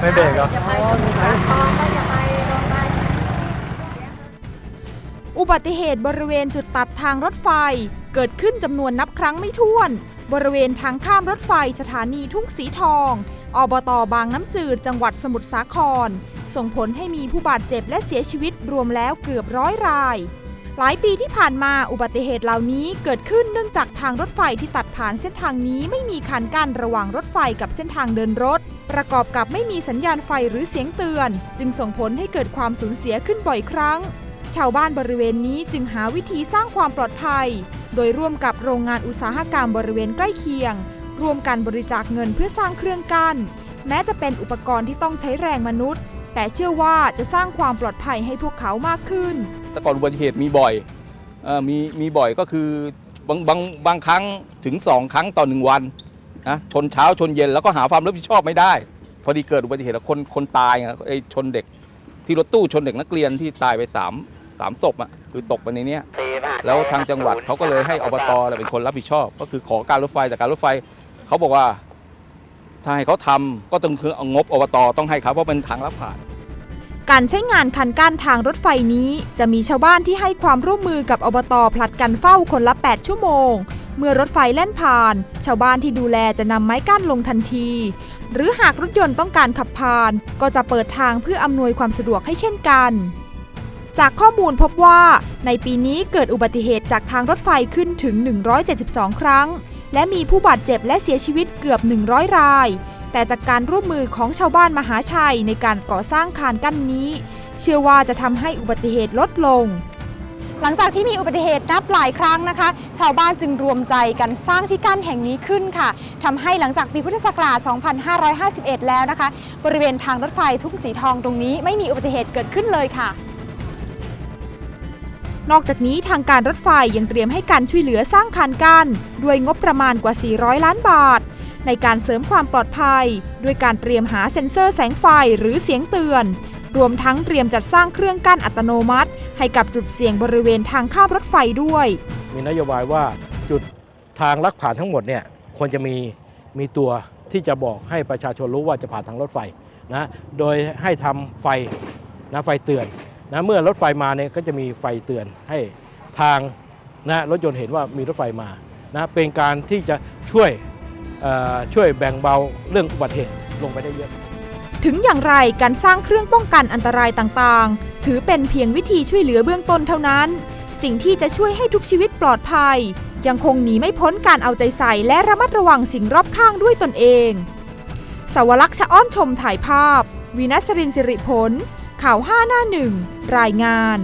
ไม่เบรกเหรอจะไปสมุทรสาครก็จะไปโรงพยาบาลอุบัติเหตุบริเวณจุดตัดทางรถไฟ เกิดขึ้นจำนวนนับครั้งไม่ถ้วน บริเวณทางข้ามรถไฟสถานีทุ่งสีทอง อบตบางน้ำจืดจังหวัดสมุทรสาคร ส่งผลให้มีผู้บาดเจ็บและเสียชีวิตรวมแล้วเกือบร้อยราย หลายปีที่ผ่านมาอุบัติเหตุเหล่านี้เกิดขึ้นเนื่องจากทางรถไฟที่ตัดผ่านเส้นทางนี้ไม่มีคันกั้นระหว่างรถไฟกับเส้นทางเดินรถ ประกอบกับไม่มีสัญญาณไฟหรือเสียงเตือน จึงส่งผลให้เกิดความสูญเสียขึ้นบ่อยครั้ง ชาวบ้านบริเวณนี้จึงหาวิธีสร้างความปลอดภัย โดยร่วมกับโรงงานอุตสาหกรรมบริเวณใกล้เคียง ร่วมกันบริจาคเงินเพื่อสร้างเครื่องกั้นแม้จะเป็นอุปกรณ์ที่ต้องใช้แรงมนุษย์ แต่เชื่อว่าจะสร้างความปลอดภัยให้พวกเขามากขึ้น แต่ก่อนอุบัติเหตุมีบ่อยอมีมีบ่อยก็คือบางบางบางครั้งถึง 2 ครั้งต่อหนึ่งวัน นะชนเช้าชนเย็นแล้วก็หาความรับผิดชอบไม่ได้ พอดีเกิดอุบัติเหตุแล้วคนคนตายไงไอ้ชนเด็ก ที่รถตู้ชนเด็กนักเรียนที่ตายไป3ามสามศพอะคือตกไปในเนี้ย แล้วทางจังหวัดเขาก็เลยให้อบตเป็นคนรับผิดชอบ ก็คือขอการรถไฟแต่การรถไฟเขาบอกว่าถ้าให้เขาทำก็ต้องคือเอางบอบตต้องให้เขาเพราะเป็นทางลัดผ่าน การใช้งานคันกั้นทางรถไฟนี้ จะมีชาวบ้านที่ให้ความร่วมมือกับอบตผลัดกันเฝ้าคนละ 8 ชั่วโมง เมื่อรถไฟแล่นผ่าน ชาวบ้านที่ดูแลจะนำไม้กั้นลงทันที หรือหากรถยนต์ต้องการขับผ่าน ก็จะเปิดทางเพื่ออำนวยความสะดวกให้เช่นกัน จากข้อมูลพบว่าในปีนี้เกิดอุบัติเหตุจากทางรถไฟขึ้นถึง 172 ครั้ง และมีผู้บาดเจ็บและเสียชีวิตเกือบ 100 ราย แต่จากการร่วมมือของชาวบ้านมหาชัยในการก่อสร้างคานกั้นนี้ เชื่อว่าจะทำให้อุบัติเหตุลดลง หลังจากที่มีอุบัติเหตุนับหลายครั้งนะคะ ชาวบ้านจึงรวมใจกันสร้างที่กั้นแห่งนี้ขึ้นค่ะทำให้หลังจากปีพุทธศักราช 2551 แล้วนะคะ บริเวณทางรถไฟทุ่งสีทองตรงนี้ไม่มีอุบัติเหตุเกิดขึ้นเลยค่ะ นอกจากนี้ทางการรถไฟยังเตรียมให้การช่วยเหลือสร้างคานกั้นด้วยงบประมาณกว่า 400 ล้านบาท ในการเสริมความปลอดภัย ด้วยการเตรียมหาเซ็นเซอร์แสงไฟหรือเสียงเตือน รวมทั้งเตรียมจัดสร้างเครื่องกั้นอัตโนมัติ ให้กับจุดเสี่ยงบริเวณทางข้ามรถไฟด้วย มีนโยบายว่าจุดทางลักผ่านทั้งหมดเนี่ยควรจะมีมีตัวที่จะบอกให้ประชาชนรู้ว่าจะผ่านทางรถไฟนะโดยให้ทำไฟนะไฟเตือนนะเมื่อรถไฟมาเนี่ยก็จะมีไฟเตือนให้ทางนะรถยนต์เห็นว่ามีรถไฟมานะเป็นการที่จะช่วยเอ่อช่วยแบ่งเบาเรื่องอุบัติเหตุลงไปได้เยอะ ถึงอย่างไรการสร้างเครื่องป้องกันอันตรายต่างๆ ถือเป็นเพียงวิธีช่วยเหลือเบื้องต้นเท่านั้น สิ่งที่จะช่วยให้ทุกชีวิตปลอดภัย ยังคงหนีไม่พ้นการเอาใจใส่และระมัดระวังสิ่งรอบข้างด้วยตนเอง สวรักษ์ชะอ้อนชมถ่ายภาพ วินัสรินสิริผลข่าว5หน้าหนึ่งรายงาน